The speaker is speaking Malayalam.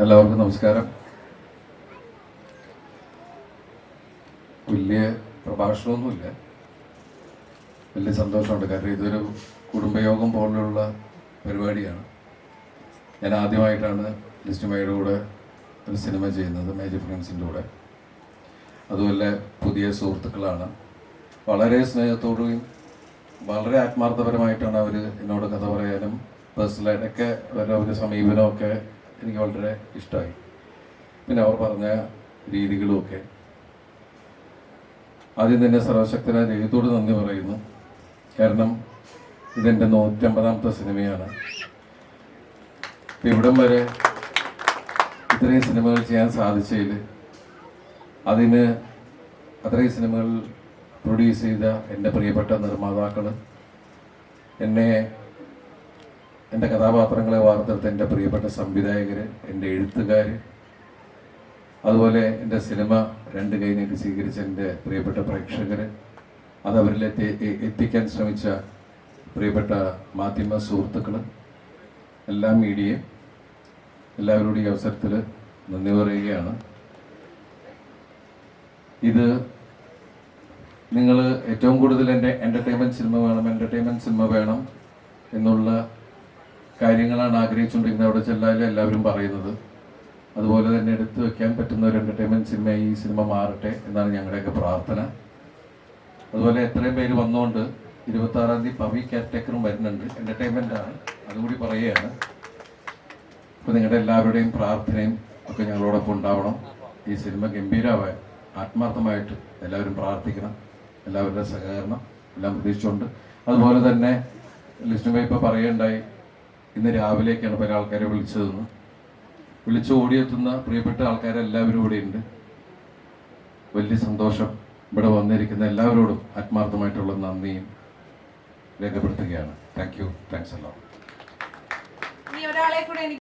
എല്ലാവർക്കും നമസ്കാരം. വലിയ പ്രഭാഷണമൊന്നുമില്ല. വലിയ സന്തോഷമുണ്ട്. കാരണം ഇതൊരു കുടുംബയോഗം പോലുള്ള പരിപാടിയാണ്. ഞാൻ ആദ്യമായിട്ടാണ് ലിസ്റ്റുമായിയുടെ കൂടെ ഒരു സിനിമ ചെയ്യുന്നത് മേജർ ഫ്രണ്ട്സിന്റെ കൂടെ. അതുപോലെ പുതിയ സുഹൃത്തുക്കളാണ്. വളരെ സ്നേഹത്തോടെയും വളരെ ആത്മാർത്ഥപരമായിട്ടാണ് അവർ എന്നോട് കഥ പറയാനും പേഴ്സണലായിട്ടൊക്കെ അവരുടെ സമീപനമൊക്കെ എനിക്ക് വളരെ ഇഷ്ടമായി പിന്നെ അവർ പറഞ്ഞ രീതികളുമൊക്കെ. ആദ്യം തന്നെ സർവശക്തനായ ദൈവത്തോട് നന്ദി പറയുന്നു. കാരണം ഇതെന്റെ നൂറ്റമ്പതാമത്തെ സിനിമയാണ്. ഇവിടം വരെ ഇത്രയും സിനിമകൾ ചെയ്യാൻ സാധിച്ചതിൽ അതിന് അത്രയും സിനിമകൾ പ്രൊഡ്യൂസ് ചെയ്ത എന്റെ പ്രിയപ്പെട്ട നിർമ്മാതാക്കൾ എന്നെ എന്റെ കഥാപാത്രങ്ങളെ വാർത്തെടുത്ത എന്റെ പ്രിയപ്പെട്ട സംവിധായകർ എന്റെ എഴുത്തുകാർ അതുപോലെ എന്റെ സിനിമ രണ്ട് കൈ നീട്ടി സ്വീകരിച്ച എന്റെ പ്രിയപ്പെട്ട പ്രേക്ഷകർ അതവരിൽ എത്തി എത്തിക്കാൻ ശ്രമിച്ച പ്രിയപ്പെട്ട മാധ്യമ സുഹൃത്തുക്കൾ എല്ലാ മീഡിയയും എല്ലാവരോടും ഈ അവസരത്തിൽ നന്ദി പറയുകയാണ്. ഇത് നിങ്ങൾ ഏറ്റവും കൂടുതൽ എന്റെ എന്റർടൈൻമെന്റ് സിനിമ വേണം എന്റർടൈൻമെന്റ് സിനിമ വേണം എന്നുള്ള കാര്യങ്ങളാണ് ആഗ്രഹിച്ചുകൊണ്ടിരിക്കുന്നത് അവിടെ ചെല്ലാലും എല്ലാവരും പറയുന്നത്. അതുപോലെ തന്നെ എടുത്തു വെക്കാൻ പറ്റുന്ന ഒരു എന്റർടൈൻമെന്റ് സിനിമ ഈ സിനിമ മാറട്ടെ എന്നാണ് ഞങ്ങളുടെയൊക്കെ പ്രാർത്ഥന. അതുപോലെ എത്രയും പേര് വന്നുകൊണ്ട് ഇരുപത്തി ആറാം തീയതി പവി കാറ്റക്കറും വരുന്നുണ്ട്. എന്റർടൈൻമെന്റ് ആണ്. അതുകൂടി പറയുകയാണ്. അപ്പോൾ നിങ്ങളുടെ എല്ലാവരുടെയും പ്രാർത്ഥനയും ഒക്കെ ഞങ്ങളോടൊപ്പം ഉണ്ടാവണം. ഈ സിനിമ ഗംഭീരമാവാൻ ആത്മാർത്ഥമായിട്ട് എല്ലാവരും പ്രാർത്ഥിക്കണം. എല്ലാവരുടെ സഹകരണം എല്ലാം പ്രതീക്ഷിച്ചുകൊണ്ട്. അതുപോലെ തന്നെ ലിസ്റ്റുമായി ഇപ്പോൾ പറയുകയുണ്ടായി. ഇന്ന് രാവിലേക്കാണ് പല ആൾക്കാരെ വിളിച്ചതെന്ന് വിളിച്ച് ഓടിയെത്തുന്ന പ്രിയപ്പെട്ട ആൾക്കാരെല്ലാവരും ഇവിടെ ഉണ്ട്. വലിയ സന്തോഷം ഇവിടെ വന്നിരിക്കുന്ന എല്ലാവരോടും ആത്മാർത്ഥമായിട്ടുള്ള നന്ദിയും രേഖപ്പെടുത്തുകയാണ്. താങ്ക് യു താങ്ക്സ് എല്ലാം